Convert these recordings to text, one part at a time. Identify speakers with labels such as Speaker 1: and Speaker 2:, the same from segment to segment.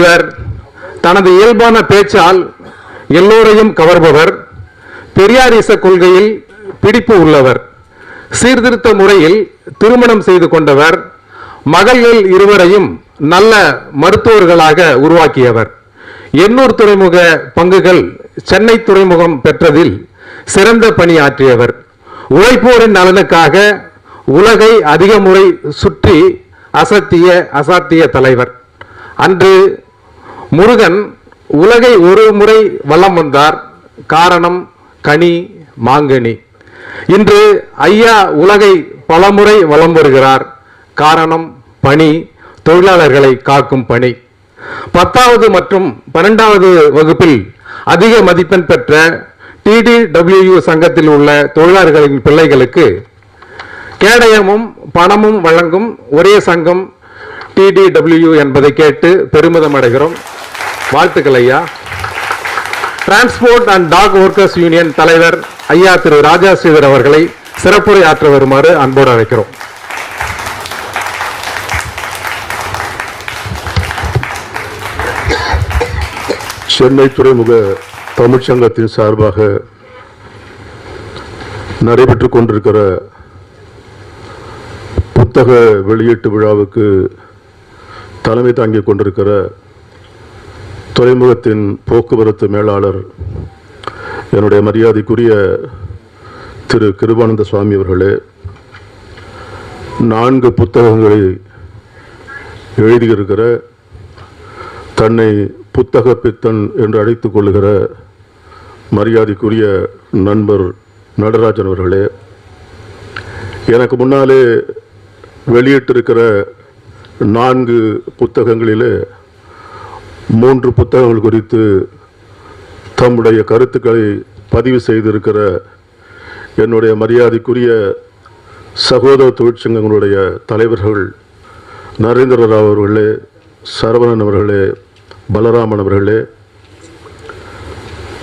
Speaker 1: இவர் தனது இயல்பான பேச்சால் எல்லோரையும் கவர்பவர் பெரியாரிச கொள்கையில் பிடிப்பு உள்ளவர். சீர்திருத்த முறையில் திருமணம் செய்து கொண்டவர் மகள்கள் இருவரையும் நல்ல மருத்துவர்களாக உருவாக்கியவர். எண்ணூர் துறைமுக பங்குகள் சென்னை துறைமுகம் பெற்றதில் சிறந்த பணியாற்றியவர். உழைப்போரின் நலனுக்காக உலகை அதிக முறை சுற்றி அசத்திய அசாத்திய தலைவர். அன்று முருகன் உலகை ஒரு முறை வலம் வந்தார். காரணம் கனி மாங்கனி. இன்று ஐயா உலகை பலமுறை வலம் வருகிறார். காரணம் பணி தொழிலாளர்களை காக்கும் பணி. பத்தாவது மற்றும் பன்னெண்டாவது வகுப்பில் அதிக மதிப்பெண் பெற்ற டிடிடபிள்யூ சங்கத்தில் உள்ள தொழிலாளர்களின் பிள்ளைகளுக்கு கேடயமும் பணமும் வழங்கும் ஒரே சங்கம் டிடிடபிள்யூ என்பதை கேட்டு பெருமிதம் அடைகிறோம். வாழ்த்துக்கள் ஐயா. Transport and dock workers union தலைவர் ஐயா திரு ராஜா ஸ்ரீதர் அவர்களை சிறப்புரை ஆற்ற வருமாறு அன்போடு அழைக்கிறோம்.
Speaker 2: சென்னை துறைமுக தமிழ்ச்சங்கத்தின் சார்பாக நடைபெற்றுக் கொண்டிருக்கிற புத்தக வெளியீட்டு விழாவுக்கு தலைமை தாங்கிக் கொண்டிருக்கிற துறைமுகத்தின் போக்குவரத்து மேலாளர் என்னுடைய மரியாதைக்குரிய திரு கிருபானந்த சுவாமி அவர்களே நான்கு புத்தகங்களை எழுதியிருக்கிற தன்னை புத்தக பித்தன் என்று அழைத்துக் கொள்கிற மரியாதைக்குரிய நண்பர் நடராஜன் அவர்களே எனக்கு முன்னாலே வெளியிட்டிருக்கிற நான்கு புத்தகங்களிலே மூன்று புத்தகங்கள் குறித்து தம்முடைய கருத்துக்களை பதிவு செய்திருக்கிற என்னுடைய மரியாதைக்குரிய சகோதர தொழிற்சங்கங்களுடைய தலைவர்கள் நரேந்திர ராவ் அவர்களே சரவணன் அவர்களே பலராமன் அவர்களே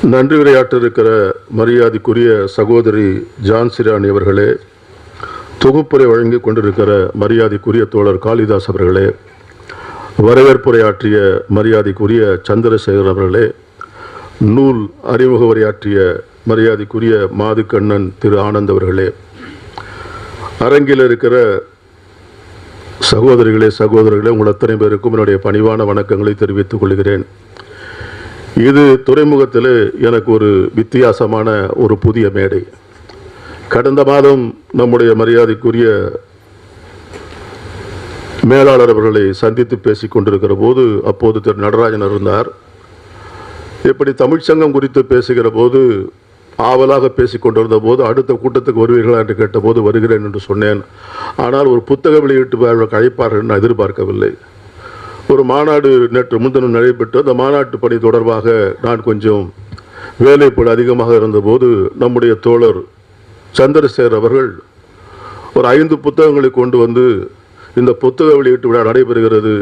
Speaker 2: நன்றி உரையாற்ற இருக்கிற மரியாதைக்குரிய சகோதரி ஜான்சிராணி அவர்களே தொகுப்புரை வழங்கி கொண்டிருக்கிற மரியாதைக்குரிய தோழர் காளிதாஸ் அவர்களே வரவேற்புரையாற்றிய மரியாதைக்குரிய சந்திரசேகர் அவர்களே நூல் அறிமுக உரையாற்றிய மரியாதைக்குரிய மாதுக்கண்ணன் திரு ஆனந்த் அவர்களே அரங்கில் இருக்கிற சகோதரிகளே சகோதரர்களே உங்கள் அத்தனை பேருக்கும் என்னுடைய பணிவான வணக்கங்களை தெரிவித்துக் கொள்கிறேன். இது துறைமுகத்தில் எனக்கு ஒரு வித்தியாசமான ஒரு புதிய மேடை. கடந்த மாதம் நம்முடைய மரியாதைக்குரிய மேலாளர் அவர்களை சந்தித்து பேசிக் கொண்டிருக்கிற போது அப்போது திரு நடராஜன் இருந்தார். இப்படி தமிழ்ச்சங்கம் குறித்து பேசுகிற போது ஆவலாக பேசிக் கொண்டிருந்த போது அடுத்த கூட்டத்துக்கு வருவீர்களா என்று கேட்டபோது வருகிறேன் என்று சொன்னேன். ஆனால் ஒரு புத்தக வெளியீட்டு அழைப்பார்கள் என்று நான் எதிர்பார்க்கவில்லை. ஒரு மாநாடு நேற்று முன்தினம் நடைபெற்று அந்த மாநாட்டு பணி தொடர்பாக நான் கொஞ்சம் வேலைப்படு அதிகமாக இருந்தபோது நம்முடைய தோழர் சந்திரசேகர் அவர்கள் ஒரு ஐந்து புத்தகங்களை கொண்டு வந்து இந்த புத்தக வெளியீட்டு விழா நடைபெறுகிறது.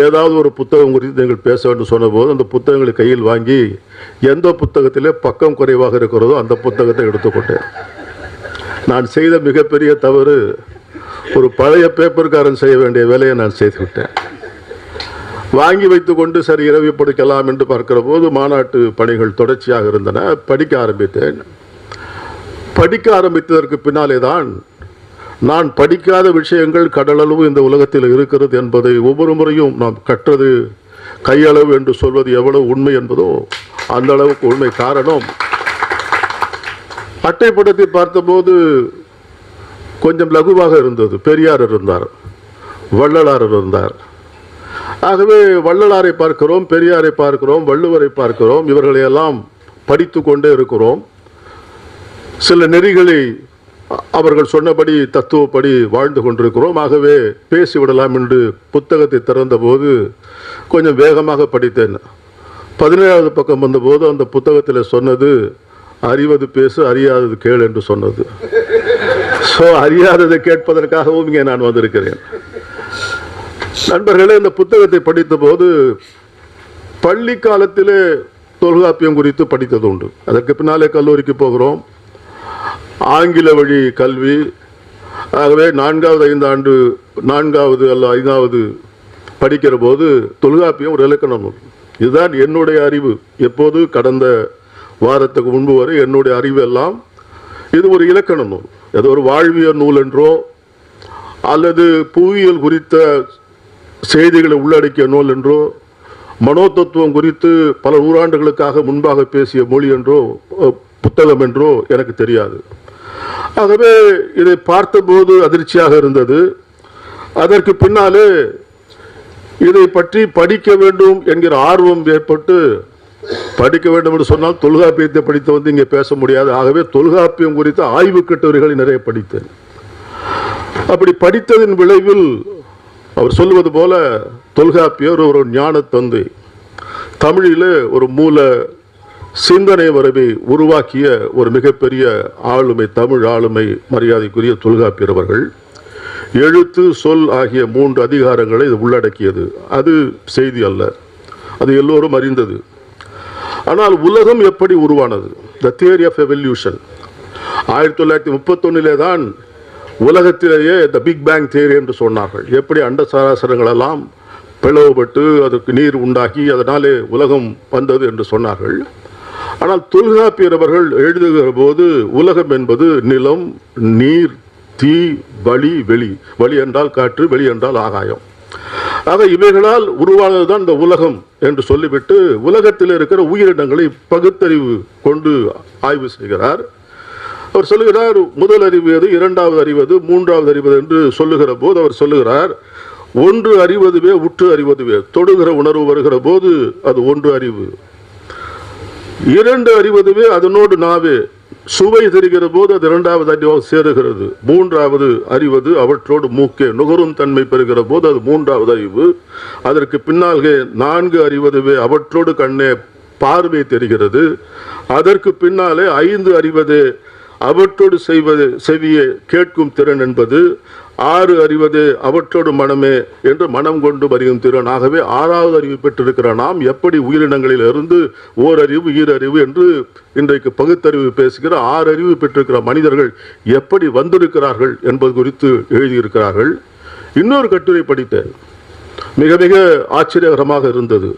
Speaker 2: ஏதாவது ஒரு புத்தகம் குறித்து நீங்கள் பேச வேண்டும் சொன்னபோது அந்த புத்தகங்களை கையில் வாங்கி எந்த புத்தகத்திலே பக்கம் குறைவாக இருக்கிறதோ அந்த புத்தகத்தை எடுத்துக்கொண்டேன் நான் செய்த மிகப்பெரிய தவறு ஒரு பழைய பேப்பர்காரன் செய்ய வேண்டிய வேலையை நான் செய்துவிட்டேன். வாங்கி வைத்துக்கொண்டு சரி இரவி படிக்கலாம் என்று பார்க்கிற போது மாநாட்டு பணிகள் தொடர்ச்சியாக இருந்தன. படிக்க ஆரம்பித்தேன். படிக்க ஆரம்பித்ததற்கு பின்னாலே தான் நான் படிக்காத விஷயங்கள் கடலளவு இந்த உலகத்தில் இருக்கிறது என்பதை ஒவ்வொரு முறையும் நாம் கற்றது கையளவு என்று சொல்வது எவ்வளவு உண்மை என்பதோ அந்த அளவுக்கு உண்மை. காரணம் அட்டைப்படத்தை பார்த்தபோது கொஞ்சம் லகுவாக இருந்தது. பெரியார் இருந்தார் வள்ளலார் இருந்தார். ஆகவே வள்ளலாரை பார்க்கிறோம் பெரியாரை பார்க்கிறோம் வள்ளுவரை பார்க்கிறோம் இவர்களையெல்லாம் படித்து கொண்டே இருக்கிறோம். சில நெறிகளை அவர்கள் சொன்னபடி தத்துவப்படி வாழ்ந்து கொண்டிருக்கிறோம். ஆகவே பேசிவிடலாம் என்று புத்தகத்தை திறந்தபோது கொஞ்சம் வேகமாக படித்தேன். பதினேழாவது பக்கம் வந்தபோது அந்த புத்தகத்தில் சொன்னது அறிவது பேசு அறியாதது கேள் என்று சொன்னது. ஸோ அறியாததை கேட்பதற்காகவும் இங்கே நான் வந்திருக்கிறேன். நண்பர்களே இந்த புத்தகத்தை படித்தபோது பள்ளி காலத்திலே தொல்காப்பியம் குறித்து படித்தது உண்டு. அதற்கு பின்னாலே கல்லூரிக்கு போகிறோம். ஆங்கில வழி கல்வி. ஆகவே நான்காவது ஐந்தாண்டு நான்காவது அல்ல ஐந்தாவது படிக்கிற போது தொல்காப்பியம் ஒரு இலக்கண நூல் இதுதான் என்னுடைய அறிவு. எப்போது? கடந்த வாரத்துக்கு முன்பு வரை என்னுடைய அறிவு எல்லாம் இது ஒரு இலக்கண நூல் அது ஒரு வாழ்வியல் நூல் என்றோ அல்லது புவியியல் குறித்த செய்திகளை உள்ளடக்கிய நூல் என்றோ மனோதத்துவம் குறித்து பல நூறாண்டுகளுக்காக முன்பாக பேசிய மொழி என்றோ புத்தகம் என்றோ எனக்கு தெரியாது. ஆகவே இதை பார்த்தபோது அதிர்ச்சியாக இருந்தது. அதற்கு பின்னாலே இதை பற்றி படிக்க வேண்டும் என்கிற ஆர்வம் ஏற்பட்டு படிக்க வேண்டும் என்று சொன்னால் தொல்காப்பியத்தை படித்து வந்து இங்கே பேச முடியாது. ஆகவே தொல்காப்பியம் குறித்த ஆய்வு கட்டுரைகளை நிறைய படித்தேன். அப்படி படித்ததின் விளைவில் அவர் சொல்லுவது போல தொல்காப்பியர் ஒரு ஞான தந்தை தமிழில் ஒரு மூல சிந்தனை வரவை உருவாக்கிய ஒரு மிகப்பெரிய ஆளுமை தமிழ் ஆளுமை மரியாதைக்குரிய தொல்காப்பியர் அவர்கள் எழுத்து சொல் ஆகிய மூன்று அதிகாரங்களை இது உள்ளடக்கியது. அது செய்தி அல்ல. அது எல்லோரும் அறிந்தது. ஆனால் உலகம் எப்படி உருவானது? த தியரி ஆஃப் எவல்யூஷன் ஆயிரத்தி தொள்ளாயிரத்தி முப்பத்தொன்னிலே தான் உலகத்திலேயே த பிக் பேங் தியரி என்று சொன்னார்கள். எப்படி அண்ட சராசரங்களெல்லாம் பிளவுபட்டு அதற்கு நீர் உண்டாகி அதனாலே உலகம் வந்தது என்று சொன்னார்கள். ஆனால் தொல்காப்பியர் அவர்கள் எழுதுகிற போது உலகம் என்பது நிலம் நீர் தீ வழி வெளி. வழி என்றால் காற்று வெளி என்றால் ஆகாயம். ஆக இவைகளால் உருவானதுதான் இந்த உலகம் என்று சொல்லிவிட்டு உலகத்தில் இருக்கிற உயிரினங்களை பகுத்தறிவு கொண்டு ஆய்வு செய்கிறார். அவர் சொல்லுகிறார் முதல் அறிவு எது இரண்டாவது அறிவது மூன்றாவது அறிவது என்று சொல்லுகிற போது அவர் சொல்லுகிறார் ஒன்று அறிவதுவே உற்று அறிவதுவே. தொடுகிற உணர்வு வருகிற போது அது ஒன்று அறிவு. இரண்டு அறிவதுவே அதனோடு நாவே. சுவை தெரிகிற போது அது இரண்டாவது அறிவாக சேருகிறது. மூன்றாவது அறிவது அவற்றோடு மூக்கே நுகரும் தன்மை பெறுகிற போது அது மூன்றாவது அறிவு. அதற்கு பின்னால்கே நான்கு அறிவதுவே அவற்றோடு கண்ணே பார்வை தெரிகிறது. அதற்கு பின்னாலே ஐந்து அறிவது அவற்றோடு செய்வது செவியே கேட்கும் திறன் என்பது ஆறு அறிவது அவற்றோடு மனமே என்று மனம் கொண்டு அறியும் திறன். ஆகவே ஆறாவது அறிவு பெற்றிருக்கிற நாம் எப்படி உயிரினங்களில் இருந்து ஓரறிவு ஈரறிவு என்று இன்றைக்கு பகுத்தறிவு பேசுகிற ஆறு அறிவு பெற்றிருக்கிற மனிதர்கள் எப்படி வந்திருக்கிறார்கள் என்பது குறித்து எழுதியிருக்கிறார்கள். இன்னொரு கட்டுரை படித்தேன். மிக மிக ஆச்சரியகரமாக இருந்தது.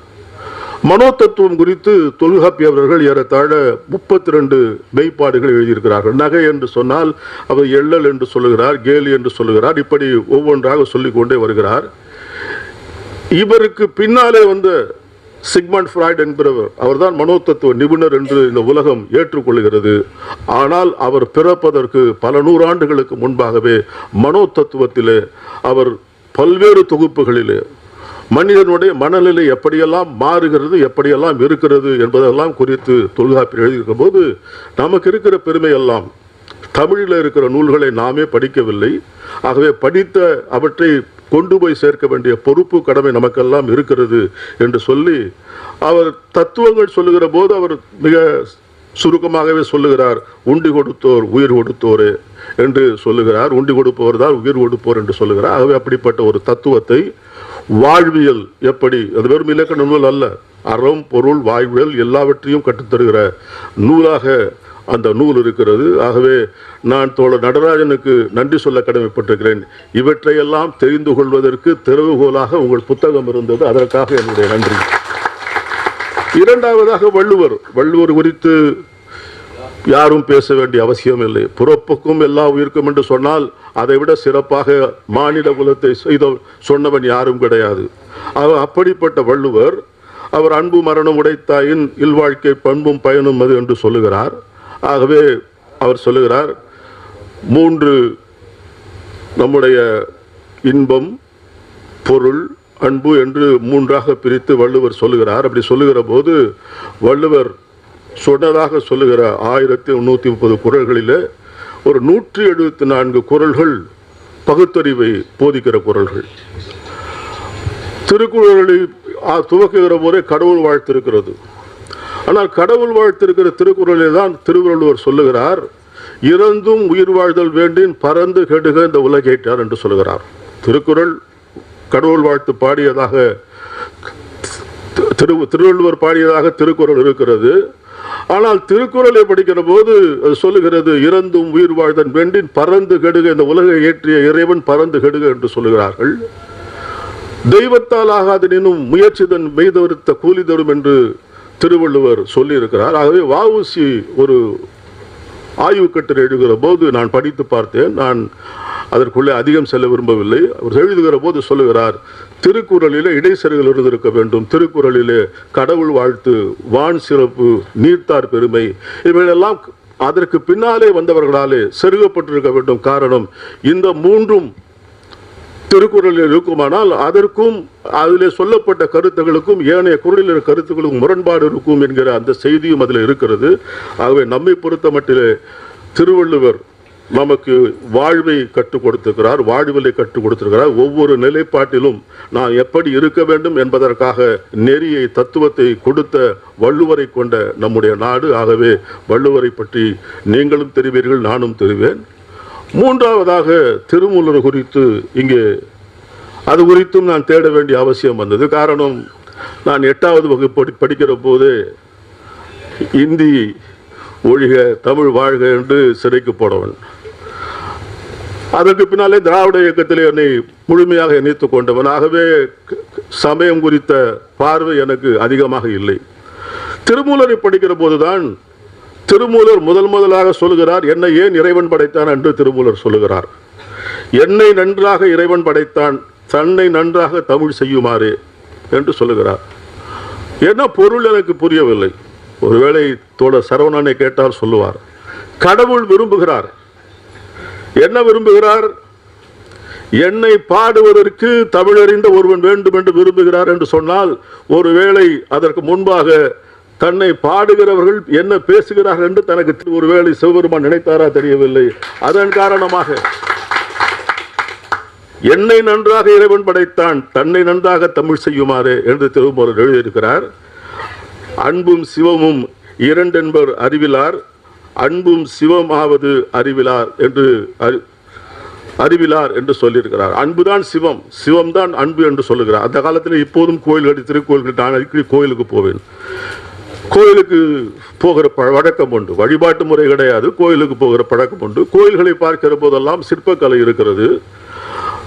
Speaker 2: மனோதத்துவம் குறித்து தொல்காப்பிய அவர்கள் ஏறத்தாழ முப்பத்தி ரெண்டு மெய்ப்பாடுகள் எழுதியிருக்கிறார்கள். நகை என்று சொன்னால் அவர் எள்ளல் என்று சொல்லுகிறார் கேலி என்று சொல்லுகிறார் இப்படி ஒவ்வொன்றாக சொல்லிக்கொண்டே வருகிறார். இவருக்கு பின்னாலே வந்த சிக்மண்ட் ஃப்ராய்ட் என்கிறவர் அவர்தான் மனோதத்துவ நிபுணர் என்று இந்த உலகம் ஏற்றுக்கொள்கிறது. ஆனால் அவர் பிறப்பதற்கு பல நூறாண்டுகளுக்கு முன்பாகவே மனோதத்துவத்திலே அவர் பல்வேறு தொகுப்புகளிலே மனிதனுடைய மனநிலை எப்படியெல்லாம் மாறுகிறது எப்படியெல்லாம் இருக்கிறது என்பதெல்லாம் குறித்து தொல்காப்பியர் எழுதியிருக்கும் போது நமக்கு இருக்கிற பெருமையெல்லாம் தமிழில் இருக்கிற நூல்களை நாமே படிக்கவில்லை. ஆகவே படித்த அவற்றை கொண்டு போய் சேர்க்க வேண்டிய பொறுப்பு கடமை நமக்கெல்லாம் இருக்கிறது என்று சொல்லி அவர் தத்துவங்கள் சொல்லுகிற போது அவர் மிக சுருக்கமாகவே சொல்லுகிறார் உண்டி கொடுத்தோர் உயிர் கொடுத்தோரே என்று சொல்லுகிறார். உண்டி கொடுப்பவர் தான் உயிர் கொடுப்போர் என்று சொல்லுகிறார். ஆகவே அப்படிப்பட்ட ஒரு தத்துவத்தை வாழ்வியல் எப்படி? அது வெறும் இலக்கண நூல் அல்ல. அறம் பொருள் வாழ்வியல் எல்லாவற்றையும் கற்றுத்தருகிற நூலாக அந்த நூல் இருக்கிறது. ஆகவே நான் தோழர் நடராஜனுக்கு நன்றி சொல்ல கடமைப்பட்டிருக்கிறேன். இவற்றையெல்லாம் தெரிந்து கொள்வதற்கு திறவுகோலாக உங்கள் புத்தகம் இருந்தது. அதற்காக என்னுடைய நன்றி. இரண்டாவதாக வள்ளுவர். வள்ளுவர் குறித்து யாரும் பேச வேண்டிய அவசியம் இல்லை. புறப்புக்கும் எல்லா உயிருக்கும் என்று சொன்னால் அதை விட சிறப்பாக மாநில குலத்தை செய்த சொன்னவன் யாரும் கிடையாது. அவர் அப்படிப்பட்ட வள்ளுவர் அவர் அன்பு மரணம் உடைத்தாயின் இல்வாழ்க்கை பண்பும் பயனும் அது என்று சொல்லுகிறார். ஆகவே அவர் சொல்லுகிறார் மூன்று நம்முடைய இன்பம் பொருள் அன்பு என்று மூன்றாக பிரித்து வள்ளுவர் சொல்லுகிறார். அப்படி சொல்லுகிற போது வள்ளுவர் சொன்னதாக சொல்லுகிற ஆயிரத்தி முந்நூற்றி முப்பது குரல்களில் ஒரு நூற்றி எழுபத்தி நான்கு குரல்கள் பகுத்தறிவை போதிக்கிற குரல்கள். திருக்குறளை துவக்குகிற போதே கடவுள் வாழ்த்து இருக்கிறது ஆனால் கடவுள் வாழ்த்து இருக்கிற திருக்குறளில் தான் திருவள்ளுவர் சொல்லுகிறார் இறந்தும் உயிர் வாழ்தல் வேண்டின் பறந்து கெடுக இந்த உலகேற்றார் என்று சொல்லுகிறார். திருக்குறள் கடவுள் வாழ்த்து பாடியதாக திரு திருவள்ளுவர் பாடியதாக திருக்குறள் இருக்கிறது. ஆனால் திருக்குறளை படிக்கிற போது சொல்லுகிறது இறந்தும் உயிர் வாழ்தன் வேண்டின் பறந்து கெடுக இந்த உலகை ஏற்றிய இறைவன் பறந்து கெடுக என்று சொல்லுகிறார்கள். தெய்வத்தால் ஆகாதெனினும் முயற்சிதன் மெய்தவிருத்த கூலி தரும் என்று திருவள்ளுவர் சொல்லியிருக்கிறார். ஆகவே வாவுசி ஒரு ஆய்வு கட்டுரை எழுதுகிற போது நான் படித்து பார்த்தேன். நான் அதற்குள்ளே அதிகம் செல்ல விரும்பவில்லை. அவர் எழுதுகிற போது சொல்லுகிறார் திருக்குறளிலே இடைச்செருகள் இருந்திருக்க வேண்டும். திருக்குறளிலே கடவுள் வாழ்த்து வான் சிறப்பு நீர்த்தார் பெருமை இவைகளெல்லாம் அதற்கு பின்னாலே வந்தவர்களாலே செருகப்பட்டிருக்க வேண்டும். காரணம் இந்த மூன்றும் திருக்குறளில் இருக்குமானால் அதற்கும் அதிலே சொல்லப்பட்ட கருத்துகளுக்கும் ஏனைய குரலில் இருக்கிற கருத்துக்களுக்கும் முரண்பாடு இருக்கும் என்கிற அந்த செய்தியும் அதில் இருக்கிறது. ஆகவே நம்மை பொறுத்த மட்டிலே திருவள்ளுவர் நமக்கு வாழ்வை கற்றுக் கொடுத்திருக்கிறார் வாழ்விலை கற்றுக் கொடுத்திருக்கிறார். ஒவ்வொரு நிலைப்பாட்டிலும் நான் எப்படி இருக்க வேண்டும் என்பதற்காக நெறியை தத்துவத்தை கொடுத்த வள்ளுவரை கொண்ட நம்முடைய நாடு. ஆகவே வள்ளுவரை பற்றி நீங்களும் தெரிவீர்கள் நானும் தெரிவேன். மூன்றாவதாக திருமூலர் குறித்து இங்கே அது குறித்தும் நான் தேட வேண்டிய அவசியம் வந்தது. காரணம் நான் எட்டாவது வகுப்பு படி- படிக்கிற போது இந்தி ஒழிக தமிழ் வாழ்க என்று சிறைக்கு போனவன். அதற்கு பின்னாலே திராவிட இயக்கத்தில் என்னை முழுமையாக இணைத்துக் கொண்டவன். ஆகவே சமயம் குறித்த பார்வை எனக்கு அதிகமாக இல்லை. திருமூலரை படிக்கிற போதுதான் திருமூலர் முதல் முதலாக சொல்லுகிறார் என்னை ஏன் இறைவன் படைத்தான்? என்று திருமூலர் சொல்லுகிறார். என்னை நன்றாக இறைவன் படைத்தான் தன்னை நன்றாக தமிழ் செய்யுமாறு என்று சொல்லுகிறார். என்ன பொருள் எனக்கு புரியவில்லை. ஒருவேளை தோழர் சரவணனை கேட்டால் சொல்லுவார். கடவுள் விரும்புகிறார். என்ன விரும்புகிறார்? என்னை பாடுவதற்கு தமிழறிந்த ஒருவன் வேண்டும் என்று விரும்புகிறார் என்று சொன்னால் ஒருவேளை அதற்கு முன்பாக தன்னை பாடுகிறவர்கள் என்ன பேசுகிறார்கள் என்று தனக்கு ஒருவேளை சிவபெருமான் நினைத்தாரா தெரியவில்லை. அதன் காரணமாக என்னை நன்றாக இறைவன் படைத்தான் தன்னை நன்றாக தமிழ் செய்யுமாறு என்று திருமூலர் எழுதியிருக்கிறார். அன்பும் சிவமும் இரண்டென்பர் அறிவிலார் அன்பும் சிவமாவது அறிவிலார் என்று அறி- அறிவிலார் என்று சொல்லியிருக்கிறார். அன்புதான் சிவம் சிவம்தான் அன்பு என்று சொல்லுகிறார். அந்த காலத்தில் இப்போதும் கோயில்கள் திருக்கோயில்கள் நான் அடிக்கடி கோயிலுக்கு போவேன். கோயிலுக்கு போகிற ப வழக்கம் உண்டு. வழிபாட்டு முறை கிடையாது. கோயிலுக்கு போகிற பழக்கம் உண்டு. கோயில்களை பார்க்கிற போதெல்லாம் சிற்பக்கலை இருக்கிறது.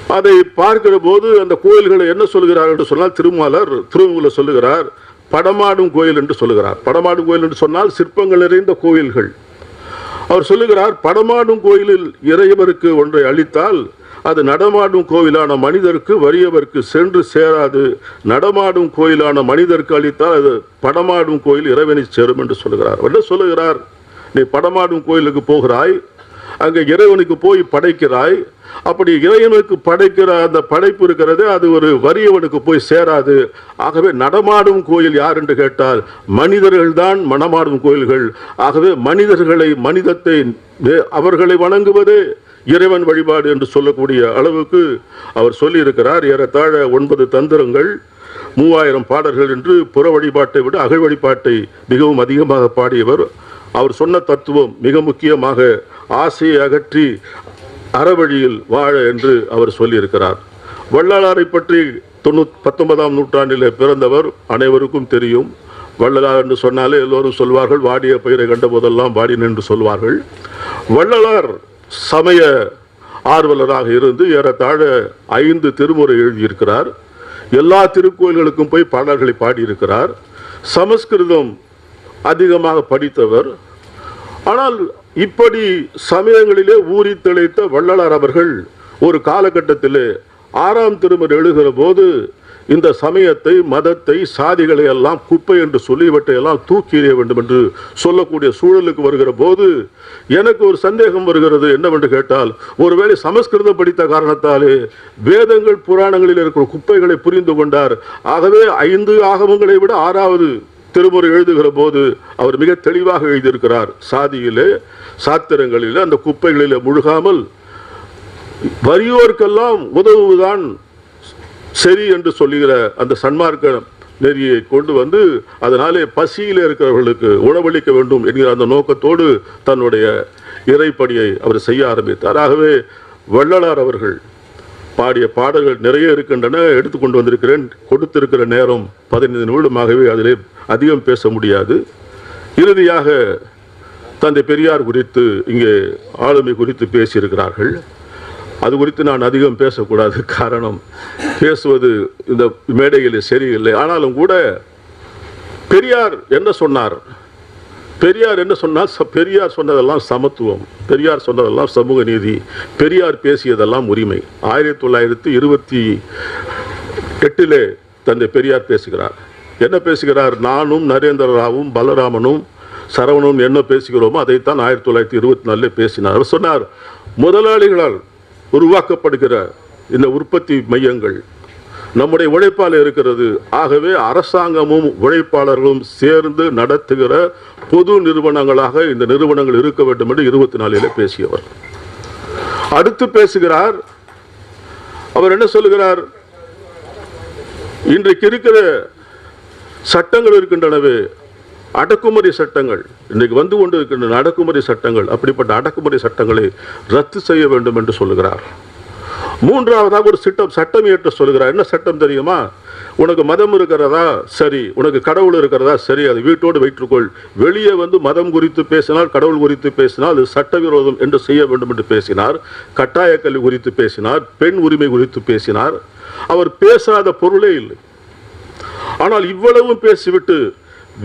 Speaker 2: அதை பார்க்கிற போது அந்த கோயில்களை என்ன சொல்கிறார் என்று சொன்னால் திருமாலர் திருமூல சொல்லுகிறார் படமாடும் கோயில் என்று சொல்லுகிறார். படமாடும் கோயில் என்று சொன்னால் சிற்பங்கள் நிறைந்த கோயில்கள். அவர் சொல்லுகிறார் படமாடும் கோயிலில் இறையவருக்கு ஒன்றை அளித்தால் அது நடமாடும் கோயிலான மனிதருக்கு வறியவருக்கு சென்று சேராது. நடமாடும் கோயிலான மனிதருக்கு அளித்தால் அது படமாடும் கோயில் இறைவனை சேரும் என்று சொல்லுகிறார். என்ன சொல்லுகிறார்? நீ படமாடும் கோயிலுக்கு போகிறாய் அங்கே இறைவனுக்கு போய் படைக்கிறாய். அப்படி இறைவனுக்கு படைக்கிற அந்த படைப்பு இருக்கிறது அது ஒரு வறியவனுக்கு போய் சேராது. ஆகவே நடமாடும் கோயில் யார் என்று கேட்டால் மனிதர்கள் தான் மனமாடும் கோயில்கள். ஆகவே மனிதர்களை மனிதத்தை அவர்களை வணங்குவதே இறைவன் வழிபாடு என்று சொல்லக்கூடிய அளவுக்கு அவர் சொல்லியிருக்கிறார். ஏறத்தாழ ஒன்பது தந்திரங்கள் மூவாயிரம் பாடல்கள் என்று புற வழிபாட்டை விட அகழ் வழிபாட்டை மிகவும் அதிகமாக பாடியவர். அவர் சொன்ன தத்துவம் மிக முக்கியமாக ஆசையை அகற்றி அறவழியில் வாழ என்று அவர் சொல்லியிருக்கிறார். வள்ளலாரை பற்றி தொண்ணூத் பத்தொன்பதாம் நூற்றாண்டிலே பிறந்தவர் அனைவருக்கும் தெரியும். வள்ளலார் என்று சொன்னாலே எல்லோரும் சொல்வார்கள் வாடிய பயிரை கண்ட போதெல்லாம் வாடின என்று சொல்வார்கள். வள்ளலார் சமய ஆர்வலராக இருந்து ஏறத்தாழ ஐந்து திருமுறை எழுதியிருக்கிறார். எல்லா திருக்கோயில்களுக்கும் போய் பாடல்களை பாடியிருக்கிறார். சமஸ்கிருதம் அதிகமாக படித்தவர். ஆனால் இப்படி சமயங்களிலே ஊறி திளைத்த வள்ளலார் அவர்கள் ஒரு காலகட்டத்திலே ஆறாம் திருமர் எழுகிற போது இந்த சமயத்தை மதத்தை சாதிகளை எல்லாம் குப்பை என்று சொல்லி இவற்றை எல்லாம் தூக்கி எறிய வேண்டும் என்று சொல்லக்கூடிய சூழலுக்கு வருகிற போது எனக்கு ஒரு சந்தேகம் வருகிறது. என்னவென்று கேட்டால் ஒருவேளை சமஸ்கிருதம் படித்த காரணத்தாலே வேதங்கள் புராணங்களில் இருக்கிற குப்பைகளை புரிந்து கொண்டார். ஆகவே ஐந்து ஆகமங்களை விட ஆறாவது திருமுறை எழுதுகிற போது அவர் மிக தெளிவாக எழுதியிருக்கிறார். சாதியிலே சாத்திரங்களிலே அந்த குப்பைகளிலே முழுகாமல் வறியோர்க்கெல்லாம் உதவுதான் சரி என்று சொல்லுகிற அந்த சன்மார்க்க நெறியை கொண்டு வந்து அதனாலே பசியில் இருக்கிறவர்களுக்கு உணவளிக்க வேண்டும் என்கிற அந்த நோக்கத்தோடு தன்னுடைய இறைப்பணியை அவர் செய்ய ஆரம்பித்தார். ஆகவே வள்ளலார் அவர்கள் பாடிய பாடல்கள் நிறைய இருக்கின்றன. எடுத்துக்கொண்டு வந்திருக்கிறேன். கொடுத்திருக்கிற நேரம் பதினைந்து நிமிடமாகவே அதிலே அதிகம் பேச முடியாது. இறுதியாக தந்தை பெரியார் குறித்து இங்கே ஆளுமை குறித்து பேசியிருக்கிறார்கள். அது குறித்து நான் அதிகம் பேசக்கூடாது. காரணம் பேசுவது இந்த மேடையில் சரியில்லை. ஆனாலும் கூட பெரியார் என்ன சொன்னார்? பெரியார் என்ன சொன்னால் ச- பெரியார் சொன்னதெல்லாம் சமத்துவம். பெரியார் சொன்னதெல்லாம் சமூக நீதி. பெரியார் பேசியதெல்லாம் உரிமை. ஆயிரத்தி தொள்ளாயிரத்தி இருபத்தி எட்டிலே தந்தை பெரியார் பேசுகிறார். என்ன பேசுகிறார்? நானும் நரேந்திர ராவும் பலராமனும் சரவணனும் என்ன பேசுகிறோமோ அதைத்தான் ஆயிரத்தி தொள்ளாயிரத்தி இருபத்தி நாலில் பேசினார் சொன்னார் முதலாளிகளால் உருவாக்கப்படுகிற இந்த உற்பத்தி மையங்கள் நம்முடைய உழைப்பால் இருக்கிறது. ஆகவே அரசாங்கமும் உழைப்பாளர்களும் சேர்ந்து நடத்துகிற பொது நிறுவனங்களாக இந்த நிறுவனங்கள் இருக்க வேண்டும் என்று இருபத்தி நாலில் பேசியவர். அடுத்து பேசுகிறார் அவர் என்ன சொல்லுகிறார்? இன்றைக்கு இருக்கிற சட்டங்கள் இருக்கின்றனவே. அடக்குமுறை சட்டங்கள். இன்றைக்கு வந்து கொண்டு இருக்கின்ற அடக்குமுறை சட்டங்கள் அப்படிப்பட்ட அடக்குமுறை சட்டங்களை ரத்து செய்ய வேண்டும் என்று சொல்லுகிறார். மூன்றாவதாக ஒரு சட்டம் சட்டம் இயற்ற சொல்லுகிறார். என்ன சட்டம் தெரியுமா? உனக்கு மதம் இருக்கிறதா? சரி. உனக்கு கடவுள் இருக்கிறதா? சரி. அது வீட்டோடு வைத்துக்கொள். வெளியே வந்து மதம் குறித்து பேசினால் கடவுள் குறித்து பேசினால் அது சட்டவிரோதம் என்று செய்ய வேண்டும் என்று பேசினார். கட்டாய கல்வி குறித்து பேசினார். பெண் உரிமை குறித்து பேசினார். அவர் பேசாத பொருளே இல்லை. ஆனால் இவ்வளவும் பேசிவிட்டு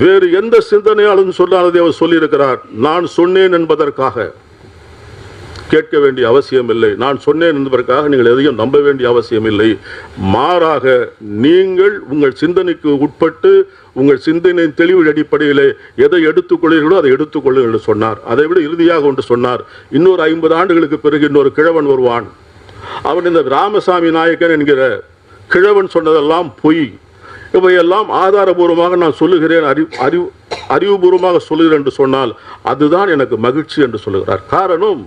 Speaker 2: வேறு எந்த சிந்தனையாலும் சொல்லாததை அவர் சொல்லியிருக்கிறார். நான் சொன்னேன் என்பதற்காக. கேட்க வேண்டிய அவசியம் இல்லை. நான் சொன்னேன் என்பதற்காக நீங்கள் எதையும் நம்ப வேண்டிய அவசியம் இல்லை. மாறாக நீங்கள் உங்கள் சிந்தனைக்கு உட்பட்டு உங்கள் சிந்தனை தெளிவு அடிப்படையில் எதை எடுத்துக்கொள்கிறீர்களோ அதை எடுத்துக்கொள்ளுங்கள் என்று சொன்னார். அதை விட இறுதியாக ஒன்று சொன்னார். இன்னொரு ஐம்பது ஆண்டுகளுக்கு பிறகு இன்னொரு கிழவன் வருவான். அவன் இந்த ராமசாமி நாயக்கன் என்கிற கிழவன் சொன்னதெல்லாம் பொய். இவையெல்லாம் ஆதாரபூர்வமாக நான் சொல்லுகிறேன் அறிவு அறிவு அறிவுபூர்வமாக சொல்லுகிறேன் என்று சொன்னால் அதுதான் எனக்கு மகிழ்ச்சி என்று சொல்லுகிறார். காரணம்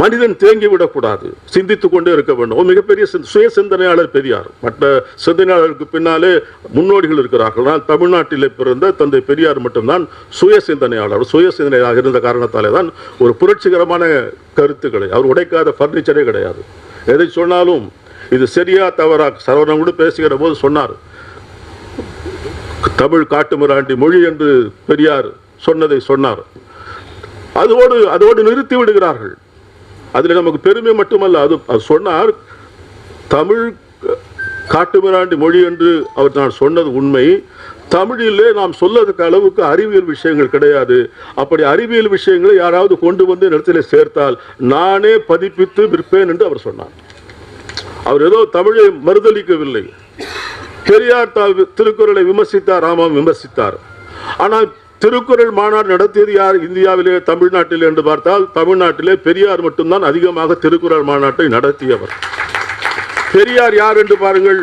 Speaker 2: மனிதன் தேங்கி விடக்கூடாது சிந்தித்து கொண்டே இருக்க வேண்டும். ஒரு மிகப்பெரிய சுய சிந்தனையாளர் பெரியார். மற்ற சிந்தனையாளருக்கு பின்னாலே முன்னோடிகள் இருக்கிறார்கள். நான் தமிழ்நாட்டிலே பிறந்த தந்தை பெரியார் மட்டும்தான் சுய சிந்தனையாளர் சுய சிந்தனையாக இருந்த காரணத்தாலே தான் ஒரு புரட்சிகரமான கருத்துக்களை அவர் உடைக்காத ஃபர்னிச்சரே கிடையாது. எதை சொன்னாலும் இது சரியா தவறா சரவணம் கூட பேசுகிற போது சொன்னார். தமிழ் காட்டுமிராண்டி மொழி என்று பெரியார் சொன்னதை சொன்னார். அதோடு அதோடு நிறுத்தி விடுகிறார்கள். அதில் நமக்கு பெருமை மட்டுமல்ல அது அது சொன்னார் தமிழ் காட்டுமிராண்டி மொழி என்று அவர் நான் சொன்னது உண்மை. தமிழிலே நாம் சொல்லதுக்கு அளவுக்கு அறிவியல் விஷயங்கள் கிடையாது. அப்படி அறிவியல் விஷயங்களை யாராவது கொண்டு வந்து இடத்துல சேர்த்தால் நானே பதிப்பித்து விற்பேன் என்று அவர் சொன்னார். அவர் ஏதோ தமிழை மறுதளிக்கவில்லை பெரியார் திருக்குறளை விமர்சித்தார் ராமம் விமர்சித்தார். ஆனால் திருக்குறள் மாநாடு நடத்தியது யார்? இந்தியாவிலே தமிழ்நாட்டில் என்று பார்த்தால் தமிழ்நாட்டிலே பெரியார் மட்டும்தான் அதிகமாக திருக்குறள் மாநாட்டை நடத்தியவர். பெரியார் யார் என்று பாருங்கள்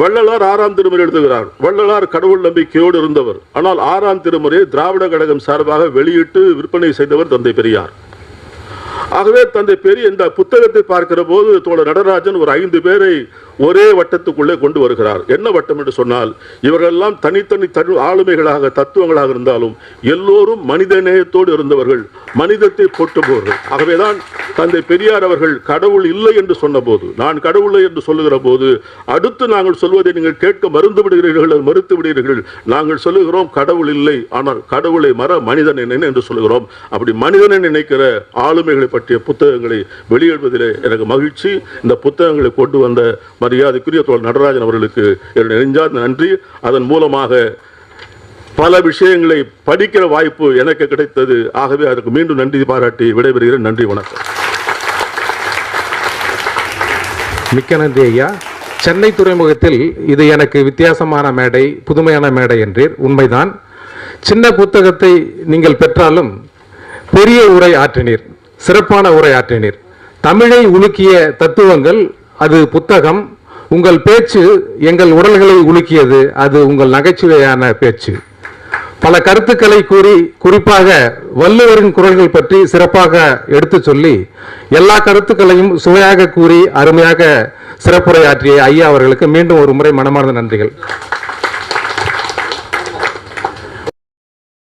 Speaker 2: வள்ளலார் ஆறாம் திருமுறை எழுதுகிறார். வள்ளலார் கடவுள் நம்பிக்கையோடு இருந்தவர். ஆனால் ஆறாம் திருமுறையை திராவிட கழகம் சார்பாக வெளியிட்டு விற்பனை செய்தவர் தந்தை பெரியார். ஆகவே தந்தை பெரிய இந்த புத்தகத்தை பார்க்கிற போது தோழர் நடராஜன் ஒரு ஐந்து பேரை ஒரே வட்டத்துக்குள்ளே கொண்டு வருகிறார். என்ன வட்டம் என்று சொன்னால் இவர்களெல்லாம் தனித்தனி தனி ஆளுமைகளாக தத்துவங்களாக இருந்தாலும் எல்லோரும் மனித நேயத்தோடு இருந்தவர்கள் மனிதத்தை போட்டுபவர்கள் ஆகவேதான் தந்தை பெரியார் அவர்கள் கடவுள் இல்லை என்று சொன்னபோது நான் கடவுள் இல்லை என்று சொல்லுகிற போது அடுத்து நாங்கள் சொல்வதை நீங்கள் கேட்க மருந்து விடுகிறீர்கள் மறுத்து விடுகிறீர்கள். நாங்கள் சொல்லுகிறோம் கடவுள் இல்லை. ஆனால் கடவுளை மற மனிதனை நினை என்று சொல்லுகிறோம். அப்படி மனிதனை நினைக்கிற ஆளுமைகளை பற்றிய புத்தகங்களை வெளியிடுவதிலே எனக்கு மகிழ்ச்சி. இந்த புத்தகங்களை கொண்டு வந்த மரியாதைக்குரிய தோழர் நடராஜன் அவர்களுக்கு என்னுடைய நெஞ்சார்ந்த நன்றி. அதன் மூலமாக பல விஷயங்களை படிக்கிற வாய்ப்பு எனக்கு கிடைத்தது. ஆகவே அதற்கு மீண்டும் நன்றி பாராட்டி விடைபெறுகிறேன். நன்றி வணக்கம்.
Speaker 1: மிக்க நன்றி ஐயா. சென்னை துறைமுகத்தில் இது எனக்கு வித்தியாசமான மேடை புதுமையான மேடை என்றீர். உண்மைதான். சின்ன புத்தகத்தை நீங்கள் பெற்றாலும் பெரிய உரை ஆற்றினீர். சிறப்பான உரை ஆற்றினீர். தமிழை உலுக்கிய தத்துவங்கள் அது புத்தகம் உங்கள் பேச்சு எங்கள் உடல்களை உலுக்கியது அது உங்கள் நகைச்சுவையான பேச்சு. பல கருத்துக்களை கூறி குறிப்பாக வள்ளுவரின் குரல்கள் பற்றி சிறப்பாக எடுத்து சொல்லி எல்லா கருத்துக்களையும் சுவையாக கூறி அருமையாக சிறப்புரையாற்றிய ஐயா அவர்களுக்கு மீண்டும் ஒரு முறை மனமார்ந்த நன்றிகள்.